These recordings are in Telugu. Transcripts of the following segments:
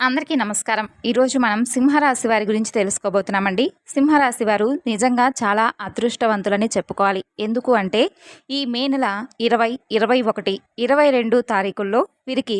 అందరికీ నమస్కారం. ఈరోజు మనం సింహరాశి వారి గురించి తెలుసుకోబోతున్నామండి. సింహరాశి వారు నిజంగా చాలా అదృష్టవంతులని చెప్పుకోవాలి. ఎందుకు అంటే ఈ మే నెల ఇరవై ఇరవై ఒకటి ఇరవై రెండు తారీఖుల్లో వీరికి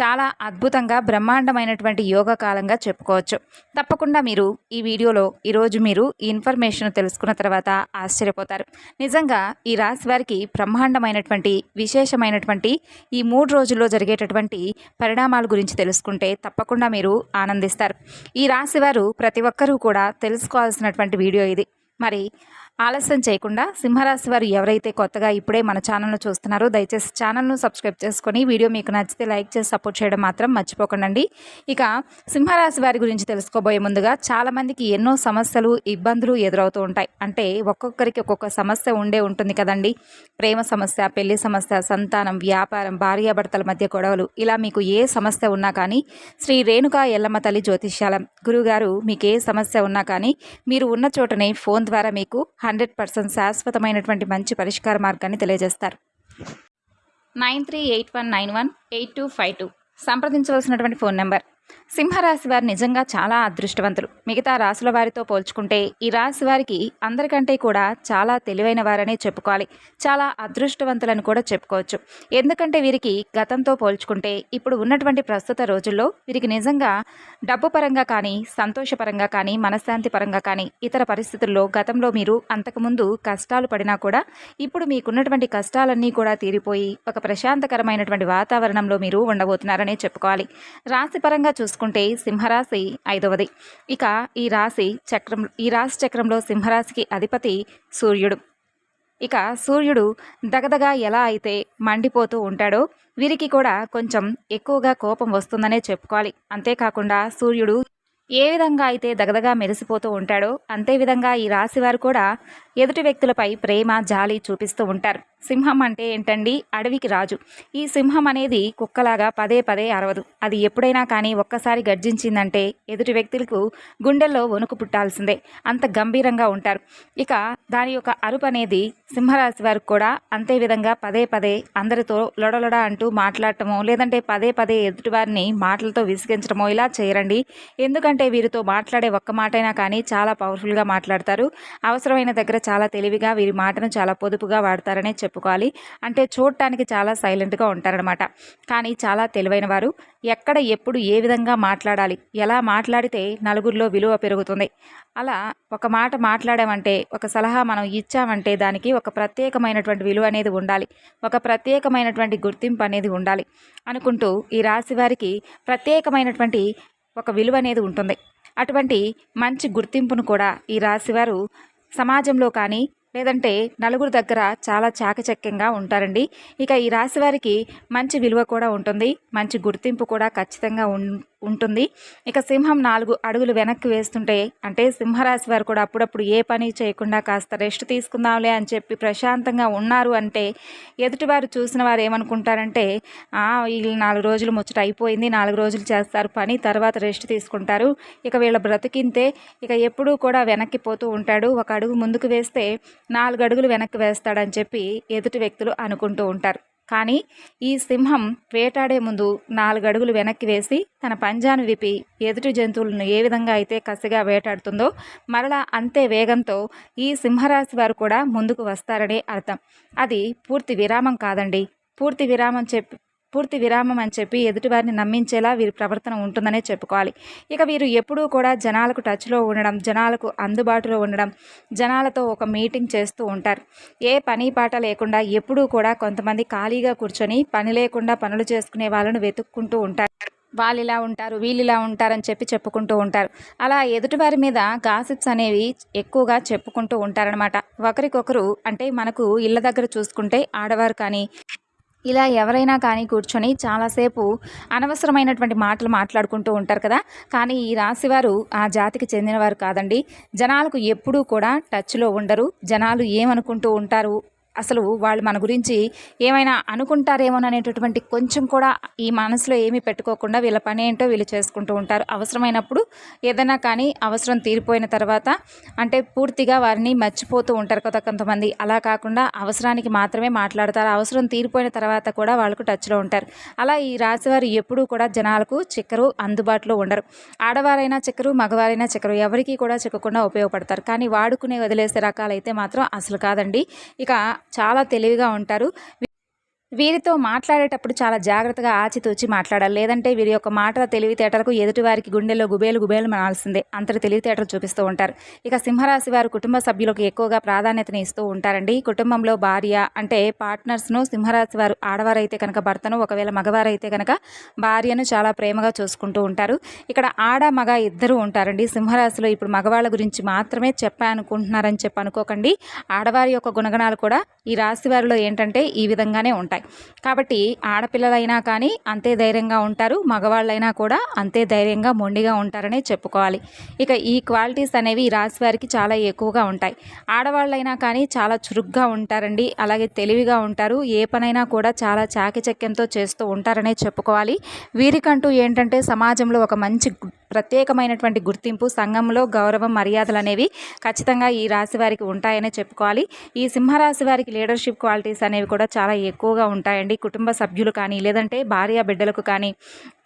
చాలా అద్భుతంగా బ్రహ్మాండమైనటువంటి యోగ కాలంగా చెప్పుకోవచ్చు. తప్పకుండా మీరు ఈ వీడియోలో ఈరోజు మీరు ఈ ఇన్ఫర్మేషన్ తెలుసుకున్న తర్వాత ఆశ్చర్యపోతారు. నిజంగా ఈ రాశి వారికి బ్రహ్మాండమైనటువంటి విశేషమైనటువంటి ఈ మూడు రోజుల్లో జరిగేటటువంటి పరిణామాల గురించి తెలుసుకుంటే తప్పకుండా మీరు ఆనందిస్తారు. ఈ రాశి వారు ప్రతి ఒక్కరూ కూడా తెలుసుకోవాల్సినటువంటి వీడియో ఇది. మరి ఆలస్యం చేయకుండా సింహరాశి వారు ఎవరైతే కొత్తగా ఇప్పుడే మన ఛానల్ను చూస్తున్నారో దయచేసి ఛానల్ను సబ్స్క్రైబ్ చేసుకొని వీడియో మీకు నచ్చితే లైక్ చేసి సపోర్ట్ చేయడం మాత్రం మర్చిపోకండి ఇక సింహరాశి వారి గురించి తెలుసుకోబోయే ముందుగా చాలామందికి ఎన్నో సమస్యలు ఇబ్బందులు ఎదురవుతూ ఉంటాయి. అంటే ఒక్కొక్కరికి ఒక్కొక్క సమస్య ఉండే ఉంటుంది కదండి. ప్రేమ సమస్య పెళ్ళి సమస్య సంతానం వ్యాపారం భార్యాభర్తల మధ్య గొడవలు. ఇలా మీకు ఏ సమస్య ఉన్నా కానీ శ్రీ రేణుకా ఎల్లమ్మ తల్లి జ్యోతిష్యాలం గురుగారు మీకు ఏ సమస్య ఉన్నా కానీ మీరు ఉన్న చోటనే ఫోన్ ద్వారా మీకు హండ్రెడ్ పర్సెంట్ శాశ్వతమైనటువంటి మంచి పరిష్కార మార్గాన్ని తెలియజేస్తారు. Nine three eight one nine one eight two five two. సంప్రదించవలసినటువంటి phone number. సింహరాశి వారు నిజంగా చాలా అదృష్టవంతులు. మిగతా రాశుల వారితో పోల్చుకుంటే ఈ రాశి వారికి అందరికంటే కూడా చాలా తెలివైన వారనే చెప్పుకోవాలి. చాలా అదృష్టవంతులని కూడా చెప్పుకోవచ్చు. ఎందుకంటే వీరికి గతంతో పోల్చుకుంటే ఇప్పుడు ఉన్నటువంటి ప్రస్తుత రోజుల్లో వీరికి నిజంగా డబ్బు పరంగా కానీ సంతోషపరంగా కానీ మనశ్శాంతి పరంగా కానీ ఇతర పరిస్థితుల్లో గతంలో మీరు అంతకుముందు కష్టాలు పడినా కూడా ఇప్పుడు మీకున్నటువంటి కష్టాలన్నీ కూడా తీరిపోయి ఒక ప్రశాంతకరమైనటువంటి వాతావరణంలో మీరు ఉండబోతున్నారనే చెప్పుకోవాలి. రాశిపరంగా చూసుకుంటే సింహరాశి ఐదవది. ఇక ఈ రాశి చక్రం ఈ రాశి చక్రంలో సింహరాశికి అధిపతి సూర్యుడు. ఇక సూర్యుడు దగదగా ఎలా అయితే మండిపోతూ ఉంటాడో వీరికి కూడా కొంచెం ఎక్కువగా కోపం వస్తుందనే చెప్పుకోవాలి. అంతేకాకుండా సూర్యుడు ఏ విధంగా అయితే దగదగా మెరిసిపోతూ ఉంటాడో అంతే విధంగా ఈ రాశి వారు కూడా ఎదుటి వ్యక్తులపై ప్రేమ జాలి చూపిస్తూ ఉంటారు. సింహం అంటే ఏంటండి? అడవికి రాజు. ఈ సింహం అనేది కుక్కలాగా పదే పదే అరవదు. అది ఎప్పుడైనా కానీ ఒక్కసారి గర్జించిందంటే ఎదుటి వ్యక్తులకు గుండెల్లో వణుకు పుట్టాల్సిందే. అంత గంభీరంగా ఉంటారు. ఇక దాని యొక్క అరుపు అనేది సింహరాశి వారికి కూడా అంతే విధంగా పదే పదే అందరితో లొడలొడ అంటూ మాట్లాడటమో లేదంటే పదే పదే ఎదుటివారిని మాటలతో విసిగించడమో ఇలా చేయరండి. ఎందుకంటే వీరితో మాట్లాడే ఒక్క మాటైనా కానీ చాలా పవర్ఫుల్గా మాట్లాడతారు. అవసరమైన దగ్గర చాలా తెలివిగా వీరి మాటను చాలా పొదుపుగా వాడతారనే చెప్పుకోవాలి. అంటే చూడటానికి చాలా సైలెంట్గా ఉంటారనమాట కానీ చాలా తెలివైన వారు ఎక్కడ ఎప్పుడు ఏ విధంగా మాట్లాడాలి ఎలా మాట్లాడితే నలుగురిలో విలువ పెరుగుతుంది? అలా ఒక మాట మాట్లాడామంటే ఒక సలహా మనం ఇచ్చామంటే దానికి ఒక ప్రత్యేకమైనటువంటి విలువ అనేది ఉండాలి. ఒక ప్రత్యేకమైనటువంటి గుర్తింపు అనేది ఉండాలి అనుకుంటూ ఈ రాశి వారికి ప్రత్యేకమైనటువంటి ఒక విలువ అనేది ఉంటుంది. అటువంటి మంచి గుర్తింపును కూడా ఈ రాశివారు సమాజంలో కానీ లేదంటే నలుగురు దగ్గర చాలా చాకచక్యంగా ఉంటారండి. ఇక ఈ రాశి వారికి మంచి విలువ కూడా ఉంటుంది. మంచి గుర్తింపు కూడా ఖచ్చితంగా ఉం ఉంటుంది. ఇక సింహం నాలుగు అడుగులు వెనక్కి వేస్తుంటే అంటే సింహరాశి వారు కూడా అప్పుడప్పుడు ఏ పని చేయకుండా కాస్త రెస్ట్ తీసుకుందాంలే అని చెప్పి ప్రశాంతంగా ఉన్నారు అంటే ఎదుటివారు చూసిన వారు ఏమనుకుంటారంటే వీళ్ళు నాలుగు రోజులు ముచ్చట అయిపోయింది నాలుగు రోజులు చేస్తారు పని తర్వాత రెస్ట్ తీసుకుంటారు. ఇక వీళ్ళ బ్రతికింతే ఇక ఎప్పుడూ కూడా వెనక్కి పోతూ ఉంటాడు. ఒక అడుగు ముందుకు వేస్తే నాలుగు అడుగులు వెనక్కి వేస్తాడని చెప్పి ఎదుటి వ్యక్తులు అనుకుంటూ ఉంటారు. కానీ ఈ సింహం వేటాడే ముందు నాలుగు అడుగులు వెనక్కి వేసి తన పంజాను విప్పి ఎదుటి జంతువులను ఏ విధంగా అయితే కసిగా వేటాడుతుందో మరలా అంతే వేగంతో ఈ సింహరాశి వారు కూడా ముందుకు వస్తారనే అర్థం. అది పూర్తి విరామం కాదండి. పూర్తి విరామం చెప్పి పూర్తి విరామం అని చెప్పి ఎదుటివారిని నమ్మించేలా వీరి ప్రవర్తన ఉంటుందనే చెప్పుకోవాలి. ఇక వీరు ఎప్పుడూ కూడా జనాలకు టచ్లో ఉండడం జనాలకు అందుబాటులో ఉండడం జనాలతో ఒక మీటింగ్ చేస్తూ ఉంటారు. ఏ పని పాట లేకుండా ఎప్పుడూ కూడా కొంతమంది ఖాళీగా కూర్చొని పని లేకుండా పనులు చేసుకునే వాళ్ళను వెతుక్కుంటూ ఉంటారు. వాళ్ళు ఇలా ఉంటారు వీళ్ళు ఇలా ఉంటారని చెప్పి చెప్పుకుంటూ ఉంటారు. అలా ఎదుటివారి మీద గాసిప్స్ అనేవి ఎక్కువగా చెప్పుకుంటూ ఉంటారనమాట ఒకరికొకరు అంటే మనకు ఇళ్ళ దగ్గర చూసుకుంటే ఆడవారు కానీ ఇలా ఎవరైనా కానీ కూర్చొని చాలాసేపు అనవసరమైనటువంటి మాటలు మాట్లాడుకుంటూ ఉంటారు కదా. కానీ ఈ రాశివారు ఆ జాతికి చెందినవారు కాదండి. జనాలకు ఎప్పుడూ కూడా టచ్లో ఉండరు. జనాలు ఏమనుకుంటూ ఉంటారు? అసలు వాళ్ళు మన గురించి ఏమైనా అనుకుంటారేమోననేటటువంటి కొంచెం కూడా ఈ మనసులో ఏమీ పెట్టుకోకుండా వీళ్ళ పని ఏంటో వీళ్ళు చేసుకుంటూ ఉంటారు. అవసరమైనప్పుడు ఏదైనా కానీ అవసరం తీరిపోయిన తర్వాత అంటే పూర్తిగా వారిని మర్చిపోతూ ఉంటారు కదా కొంతమంది. అలా కాకుండా అవసరానికి మాత్రమే మాట్లాడతారు. అవసరం తీరిపోయిన తర్వాత కూడా వాళ్ళకు టచ్లో ఉంటారు. అలా ఈ రాశివారు ఎప్పుడూ కూడా జనాలకు చిక్కరు అందుబాటులో ఉండరు. ఆడవారైనా చిక్కరు మగవారైనా చిక్కరు. ఎవరికీ కూడా చిక్కకుండా ఉపయోగపడతారు. కానీ వాడుకునే వదిలేసే రకాలైతే మాత్రం అసలు కాదండి. ఇక చాలా తెలివిగా ఉంటారు. వీరితో మాట్లాడేటప్పుడు చాలా జాగ్రత్తగా ఆచితూచి మాట్లాడాలి. లేదంటే వీరి యొక్క మాటల తెలివితేటలకు ఎదుటివారికి గుండెల్లో గుబేలు గుబేలు మనాల్సిందే. అంతటి తెలివితేటలు చూపిస్తూ ఉంటారు. ఇక సింహరాశి వారు కుటుంబ సభ్యులకు ఎక్కువగా ప్రాధాన్యతని ఇస్తూ ఉంటారండి. కుటుంబంలో భార్య అంటే పార్ట్నర్స్ను సింహరాశి వారు ఆడవారైతే కనుక భర్తను ఒకవేళ మగవారైతే కనుక భార్యను చాలా ప్రేమగా చూసుకుంటూ ఉంటారు. ఇక్కడ ఆడ మగ ఇద్దరు ఉంటారండి. సింహరాశిలో ఇప్పుడు మగవాళ్ళ గురించి మాత్రమే చెప్పానుకుంటున్నారని చెప్పి అనుకోకండి. ఆడవారి యొక్క గుణగణాలు కూడా ఈ రాశి వారిలో ఏంటంటే ఈ విధంగానే ఉంటాయి. కాబట్టి ఆడపిల్లలైనా కానీ అంతే ధైర్యంగా ఉంటారు మగవాళ్ళైనా కూడా అంతే ధైర్యంగా మొండిగా ఉంటారనే చెప్పుకోవాలి. ఇక ఈ క్వాలిటీస్ అనేవి రాశి వారికి చాలా ఎక్కువగా ఉంటాయి. ఆడవాళ్ళైనా కానీ చాలా చురుగ్గా ఉంటారండి అలాగే తెలివిగా ఉంటారు ఏ పనైనా కూడా చాలా చాకచక్యంతో చేస్తూ ఉంటారనే చెప్పుకోవాలి. వీరికంటూ ఏంటంటే సమాజంలో ఒక మంచి ప్రత్యేకమైనటువంటి గుర్తింపు సంఘంలో గౌరవం మర్యాదలు అనేవి ఖచ్చితంగా ఈ రాశి వారికి ఉంటాయనే చెప్పుకోవాలి. ఈ సింహరాశి వారికి లీడర్షిప్ క్వాలిటీస్ అనేవి కూడా చాలా ఎక్కువగా ఉంటాయండి. కుటుంబ సభ్యులు కానీ లేదంటే భార్య బిడ్డలకు కానీ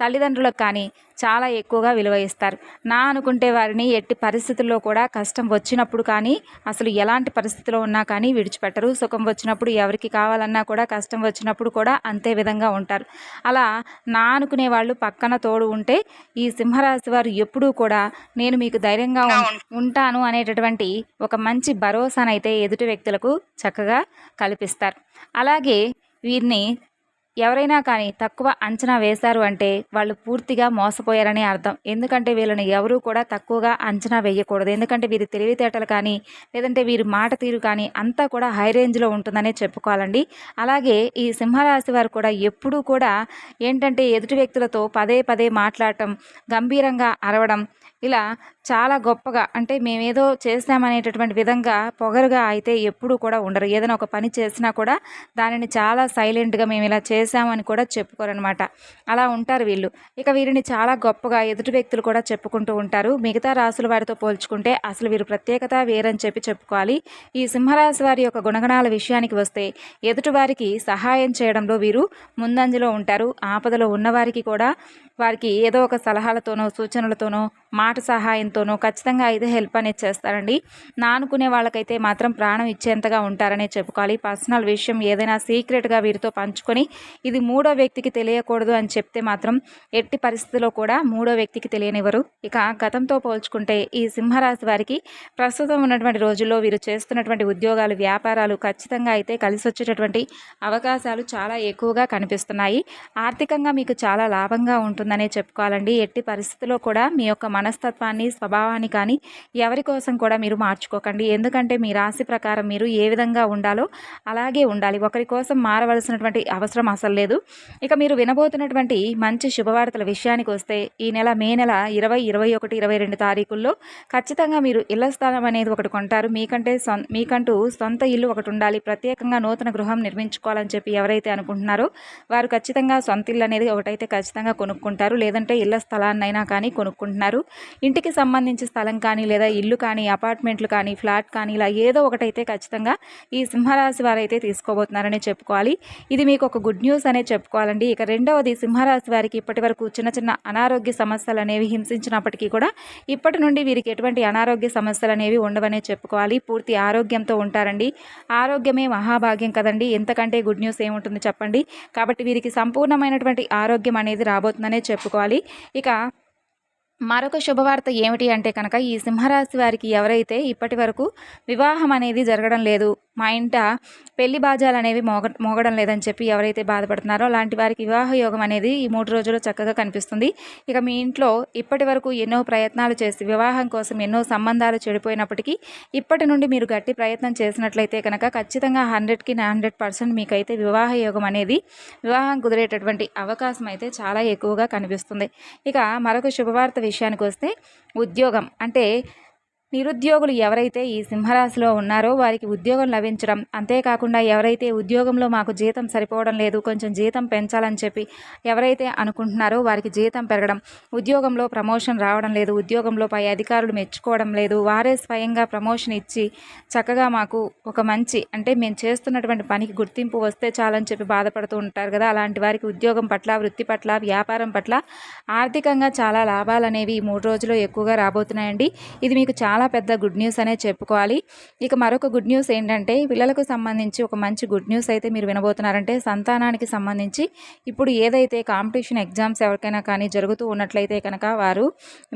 తల్లిదండ్రులకు కానీ చాలా ఎక్కువగా విలువ ఇస్తారు. నా అనుకుంటే వారిని ఎట్టి పరిస్థితుల్లో కూడా కష్టం వచ్చినప్పుడు కానీ అసలు ఎలాంటి పరిస్థితిలో ఉన్నా కానీ విడిచిపెట్టరు. సుఖం వచ్చినప్పుడు ఎవరికి కావాలన్నా కూడా కష్టం వచ్చినప్పుడు కూడా అంతే విధంగా ఉంటారు. అలా నా అనుకునే వాళ్ళు పక్కన తోడు ఉంటే ఈ సింహరాశి వారు ఎప్పుడూ కూడా నేను మీకు ధైర్యంగా ఉంటాను అనేటటువంటి ఒక మంచి భరోసానైతే ఎదుటి వ్యక్తులకు చక్కగా కల్పిస్తారు. అలాగే వీరిని ఎవరైనా కానీ తక్కువ అంచనా వేశారు అంటే వాళ్ళు పూర్తిగా మోసపోయారని అర్థం. ఎందుకంటే వీళ్ళని ఎవరూ కూడా తక్కువగా అంచనా వేయకూడదు. ఎందుకంటే వీరి తెలివితేటలు కానీ లేదంటే వీరి మాట తీరు కానీ అంతా కూడా హై రేంజ్లో ఉంటుందనే చెప్పుకోవాలండి. అలాగే ఈ సింహరాశి వారు కూడా ఎప్పుడూ కూడా ఏంటంటే ఎదుటి వ్యక్తులతో పదే పదే మాట్లాడటం గంభీరంగా అరవడం ఇలా చాలా గొప్పగా అంటే మేమేదో చేస్తామనేటటువంటి విధంగా పొగరుగా అయితే ఎప్పుడూ కూడా ఉండరు. ఏదైనా ఒక పని చేసినా కూడా దానిని చాలా సైలెంట్గా మేము ఇలా చేసామని కూడా చెప్పుకోరనమాట. అలా ఉంటారు వీళ్ళు. ఇక వీరిని చాలా గొప్పగా ఎదుటి వ్యక్తులు కూడా చెప్పుకుంటూ ఉంటారు. మిగతా రాసుల వారితో పోల్చుకుంటే అసలు వీరు ప్రత్యేకత వేరని చెప్పి చెప్పుకోవాలి. ఈ సింహరాశి వారి యొక్క గుణగణాల విషయానికి వస్తే ఎదుటి వారికి సహాయం చేయడంలో వీరు ముందంజలో ఉంటారు. ఆపదలో ఉన్నవారికి కూడా వారికి ఏదో ఒక సలహాలతోనో సూచనలతోనో మాట సహాయంతోనో ఖచ్చితంగా అయితే హెల్ప్ అనేది చేస్తారండి. నా అనుకునే వాళ్ళకైతే మాత్రం ప్రాణం ఇచ్చేంతగా ఉంటారనే చెప్పుకోవాలి. పర్సనల్ విషయం ఏదైనా సీక్రెట్గా వీరితో పంచుకొని ఇది మూడో వ్యక్తికి తెలియకూడదు అని చెప్తే మాత్రం ఎట్టి పరిస్థితిలో కూడా మూడో వ్యక్తికి తెలియనివ్వరు. ఇక గతంతో పోల్చుకుంటే ఈ సింహరాశి వారికి ప్రస్తుతం ఉన్నటువంటి రోజుల్లో వీరు చేస్తున్నటువంటి ఉద్యోగాలు వ్యాపారాలు ఖచ్చితంగా అయితే కలిసి వచ్చేటటువంటి అవకాశాలు చాలా ఎక్కువగా కనిపిస్తున్నాయి. ఆర్థికంగా మీకు చాలా లాభంగా ఉంటుందనే చెప్పుకోవాలండి. ఎట్టి పరిస్థితిలో కూడా మీ యొక్క మనస్తత్వాన్ని స్వభావాన్ని కానీ ఎవరి కోసం కూడా మీరు మార్చుకోకండి. ఎందుకంటే మీ రాశి ప్రకారం మీరు ఏ విధంగా ఉండాలో అలాగే ఉండాలి. ఒకరి కోసం మారవలసినటువంటి అవసరం అసలు లేదు. ఇక మీరు వినబోతున్నటువంటి మంచి శుభవార్తల విషయానికి వస్తే ఈ నెల మే నెల ఇరవై ఇరవై ఒకటి ఇరవై రెండు తారీఖుల్లో ఖచ్చితంగా మీరు ఇళ్ళ స్థలం అనేది ఒకటి కొంటారు. మీకంటే సొం మీకంటూ సొంత ఇల్లు ఒకటి ఉండాలి. ప్రత్యేకంగా నూతన గృహం నిర్మించుకోవాలని చెప్పి ఎవరైతే అనుకుంటున్నారో వారు ఖచ్చితంగా సొంత ఇల్లు అనేది ఒకటైతే ఖచ్చితంగా కొనుక్కుంటారు. లేదంటే ఇళ్ళ స్థలాన్నైనా కానీ కొనుక్కుంటున్నారు. ఇంటికి సంబంధించి స్థలం కానీ లేదా ఇల్లు కానీ అపార్ట్మెంట్లు కానీ ఫ్లాట్ కానీ ఇలా ఏదో ఒకటైతే ఖచ్చితంగా ఈ సింహరాశి వారైతే తీసుకోబోతున్నారని చెప్పుకోవాలి. ఇది మీకు ఒక గుడ్ న్యూస్ అనే చెప్పుకోవాలండి. ఇక రెండవది సింహరాశి వారికి ఇప్పటి వరకు చిన్న చిన్న అనారోగ్య సమస్యలు అనేవి హింసించినప్పటికీ కూడా ఇప్పటి నుండి వీరికి ఎటువంటి అనారోగ్య సమస్యలు అనేవి ఉండవనే చెప్పుకోవాలి. పూర్తి ఆరోగ్యంతో ఉంటారండి. ఆరోగ్యమే మహాభాగ్యం కదండి. ఎంతకంటే గుడ్ న్యూస్ ఏముంటుంది చెప్పండి. కాబట్టి వీరికి సంపూర్ణమైనటువంటి ఆరోగ్యం అనేది రాబోతుందనే చెప్పుకోవాలి. ఇక మరొక శుభవార్త ఏమిటి అంటే కనుక ఈ సింహరాశి వారికి ఎవరైతే ఇప్పటి వరకు వివాహం అనేది జరగడం లేదు మా ఇంట పెళ్ళి బాజాలు అనేవి మోగ మోగడం లేదని చెప్పి ఎవరైతే బాధపడుతున్నారో అలాంటి వారికి వివాహ యోగం అనేది ఈ మూడు రోజుల్లో చక్కగా కనిపిస్తుంది. ఇక మీ ఇంట్లో ఇప్పటి వరకు ఎన్నో ప్రయత్నాలు చేసి వివాహం కోసం ఎన్నో సంబంధాలు చెడిపోయినప్పటికీ ఇప్పటి నుండి మీరు గట్టి ప్రయత్నం చేసినట్లయితే కనుక ఖచ్చితంగా హండ్రెడ్కి హండ్రెడ్ పర్సెంట్ మీకైతే వివాహ యోగం అనేది వివాహం కుదిరేటటువంటి అవకాశం అయితే చాలా ఎక్కువగా కనిపిస్తుంది. ఇక మరొక శుభవార్త విషయానికి వస్తే ఉద్యోగం అంటే నిరుద్యోగులు ఎవరైతే ఈ సింహరాశిలో ఉన్నారో వారికి ఉద్యోగం లభించడం. అంతేకాకుండా ఎవరైతే ఉద్యోగంలో మాకు జీతం సరిపోవడం లేదు కొంచెం జీతం పెంచాలని చెప్పి ఎవరైతే అనుకుంటున్నారో వారికి జీతం పెరగడం. ఉద్యోగంలో ప్రమోషన్ రావడం లేదు ఉద్యోగంలో పై అధికారులు మెచ్చుకోవడం లేదు. వారే స్వయంగా ప్రమోషన్ ఇచ్చి చక్కగా మాకు ఒక మంచి అంటే మేము చేస్తున్నటువంటి పనికి గుర్తింపు వస్తే చాలని చెప్పి బాధపడుతూ ఉంటారు కదా. అలాంటి వారికి ఉద్యోగం పట్ల వృత్తి పట్ల వ్యాపారం పట్ల ఆర్థికంగా చాలా లాభాలు అనేవి ఈ మూడు రోజులు ఎక్కువగా రాబోతున్నాయండి. ఇది మీకు చాలా చాలా పెద్ద గుడ్ న్యూస్ అనే చెప్పుకోవాలి. ఇక మరొక గుడ్ న్యూస్ ఏంటంటే పిల్లలకు సంబంధించి ఒక మంచి గుడ్ న్యూస్ అయితే మీరు వినబోతున్నారంటే సంతానానికి సంబంధించి ఇప్పుడు ఏదైతే కాంపిటీషన్ ఎగ్జామ్స్ ఎవరికైనా కానీ జరుగుతూ ఉన్నట్లయితే కనుక వారు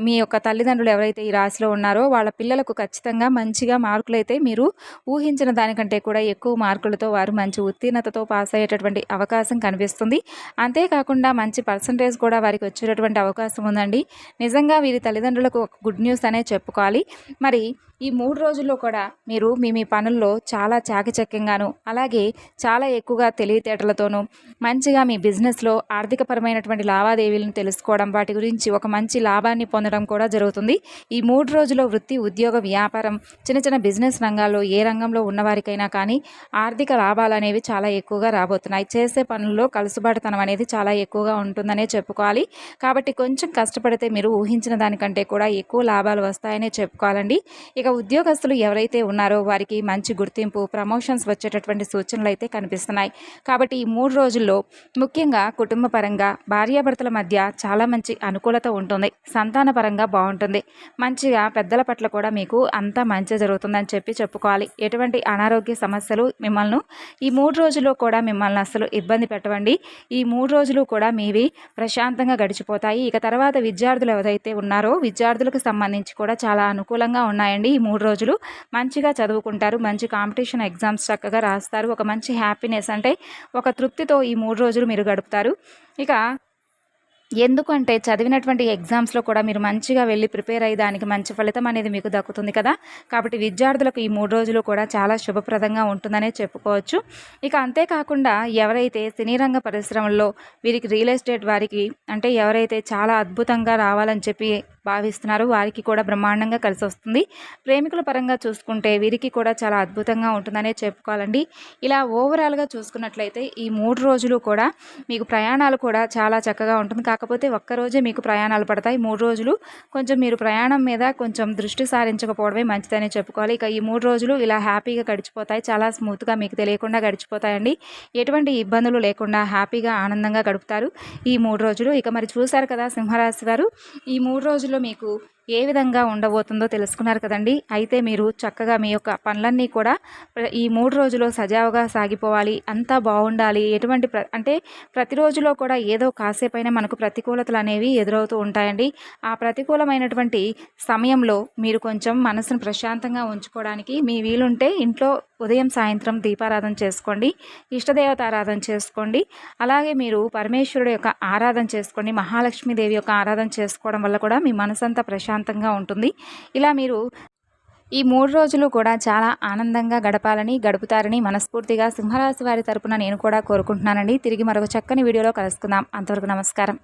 మీ యొక్క తల్లిదండ్రులు ఎవరైతే ఈ రాశిలో ఉన్నారో వాళ్ళ పిల్లలకు ఖచ్చితంగా మంచిగా మార్కులు అయితే మీరు ఊహించిన దానికంటే కూడా ఎక్కువ మార్కులతో వారు మంచి ఉత్తీర్ణతతో పాస్ అయ్యేటటువంటి అవకాశం కనిపిస్తుంది. అంతేకాకుండా మంచి పర్సంటేజ్ కూడా వారికి వచ్చేటటువంటి అవకాశం ఉందండి. నిజంగా వీరి తల్లిదండ్రులకు ఒక గుడ్ న్యూస్ అనే చెప్పుకోవాలి. మరి ఈ మూడు రోజుల్లో కూడా మీరు మీ మీ పనుల్లో చాలా చాకచక్యంగాను అలాగే చాలా ఎక్కువగా తెలివితేటలతోనూ మంచిగా మీ బిజినెస్లో ఆర్థికపరమైనటువంటి లావాదేవీలను తెలుసుకోవడం వాటి గురించి ఒక మంచి లాభాన్ని పొందడం కూడా జరుగుతుంది. ఈ మూడు రోజుల్లో వృత్తి ఉద్యోగ వ్యాపారం చిన్న చిన్న బిజినెస్ రంగాల్లో ఏ రంగంలో ఉన్నవారికైనా కానీ ఆర్థిక లాభాలు అనేవి చాలా ఎక్కువగా రాబోతున్నాయి. చేసే పనుల్లో కలుసుబాటుతనం అనేది చాలా ఎక్కువగా ఉంటుందనే చెప్పుకోవాలి. కాబట్టి కొంచెం కష్టపడితే మీరు ఊహించిన దానికంటే కూడా ఎక్కువ లాభాలు వస్తాయనే చెప్పుకోవాలండి. ఇక ఉద్యోగస్తులు ఎవరైతే ఉన్నారో వారికి మంచి గుర్తింపు ప్రమోషన్స్ వచ్చేటటువంటి సూచనలు అయితే కనిపిస్తున్నాయి. కాబట్టి ఈ మూడు రోజుల్లో ముఖ్యంగా కుటుంబ పరంగా భార్యాభర్తల మధ్య చాలా మంచి అనుకూలత ఉంటుంది. సంతాన పరంగా బాగుంటుంది. మంచిగా పెద్దల పట్ల కూడా మీకు అంతా మంచి జరుగుతుందని చెప్పి చెప్పుకోవాలి. ఎటువంటి అనారోగ్య సమస్యలు మిమ్మల్ని ఈ మూడు రోజుల్లో కూడా మిమ్మల్ని అసలు ఇబ్బంది పెట్టవండి. ఈ మూడు రోజులు కూడా మీవి ప్రశాంతంగా గడిచిపోతాయి. ఇక తర్వాత విద్యార్థులు ఎవరైతే ఉన్నారో విద్యార్థులకు సంబంధించి కూడా చాలా అనుకూలంగా ఉన్నాయండి. ఈ మూడు రోజులు మంచిగా చదువుకుంటారు మంచి కాంపిటీషన్ ఎగ్జామ్స్ చక్కగా రాస్తారు ఒక మంచి హ్యాపీనెస్ అంటే ఒక తృప్తితో ఈ మూడు రోజులు మీరు గడుపుతారు. ఇక ఎందుకంటే చదివినటువంటి ఎగ్జామ్స్లో కూడా మీరు మంచిగా వెళ్ళి ప్రిపేర్ అయ్యి దానికి మంచి ఫలితం అనేది మీకు దక్కుతుంది కదా. కాబట్టి విద్యార్థులకు ఈ మూడు రోజులు కూడా చాలా శుభప్రదంగా ఉంటుందనే చెప్పుకోవచ్చు. ఇక అంతేకాకుండా ఎవరైతే సినీ రంగ పరిశ్రమల్లో వీరికి రియల్ ఎస్టేట్ వారికి అంటే ఎవరైతే చాలా అద్భుతంగా రావాలని చెప్పి భావిస్తున్నారు. వారికి కూడా బ్రహ్మాండంగా కలిసి వస్తుంది. ప్రేమికుల పరంగా చూసుకుంటే వీరికి కూడా చాలా అద్భుతంగా ఉంటుందనే చెప్పుకోవాలండి. ఇలా ఓవరాల్గా చూసుకున్నట్లయితే ఈ మూడు రోజులు కూడా మీకు ప్రయాణాలు కూడా చాలా చక్కగా ఉంటుంది. కాకపోతే ఒక్కరోజే మీకు ప్రయాణాలు పడతాయి. మూడు రోజులు కొంచెం మీరు ప్రయాణం మీద కొంచెం దృష్టి సారించకపోవడమే మంచిదని చెప్పుకోవాలి. ఇక ఈ మూడు రోజులు ఇలా హ్యాపీగా గడిచిపోతాయి. చాలా స్మూత్గా మీకు తెలియకుండా గడిచిపోతాయండి. ఎటువంటి ఇబ్బందులు లేకుండా హ్యాపీగా ఆనందంగా గడుపుతారు ఈ మూడు రోజులు. ఇక మరి చూశారు కదా సింహరాశి వారు. ఈ మూడు రోజులు రోజుల్లో మీకు ఏ విధంగా ఉండబోతుందో తెలుసుకున్నారు కదండి. అయితే మీరు చక్కగా మీ యొక్క పనులన్నీ కూడా ఈ మూడు రోజులు సజావుగా సాగిపోవాలి అంతా బాగుండాలి ఎటువంటి ప్ర అంటే ప్రతిరోజులో కూడా ఏదో కాసేపైనా మనకు ప్రతికూలతలు అనేవి ఎదురవుతూ ఉంటాయండి. ఆ ప్రతికూలమైనటువంటి సమయంలో మీరు కొంచెం మనసును ప్రశాంతంగా ఉంచుకోవడానికి మీ వీలుంటే ఇంట్లో ఉదయం సాయంత్రం దీపారాధన చేసుకోండి ఇష్టదేవత ఆరాధన చేసుకోండి. అలాగే మీరు పరమేశ్వరుడు యొక్క ఆరాధన చేసుకోండి మహాలక్ష్మీదేవి యొక్క ఆరాధన చేసుకోవడం వల్ల కూడా మీ మనసంతా ప్రశాంతంగా ఉంటుంది. ఇలా మీరు ఈ మూడు రోజులు కూడా చాలా ఆనందంగా గడపాలని గడుపుతారని మనస్ఫూర్తిగా సింహరాశి వారి తరపున నేను కూడా కోరుకుంటున్నానండి. తిరిగి మరొక చక్కని వీడియోలో కలుసుకుందాం. అంతవరకు నమస్కారం.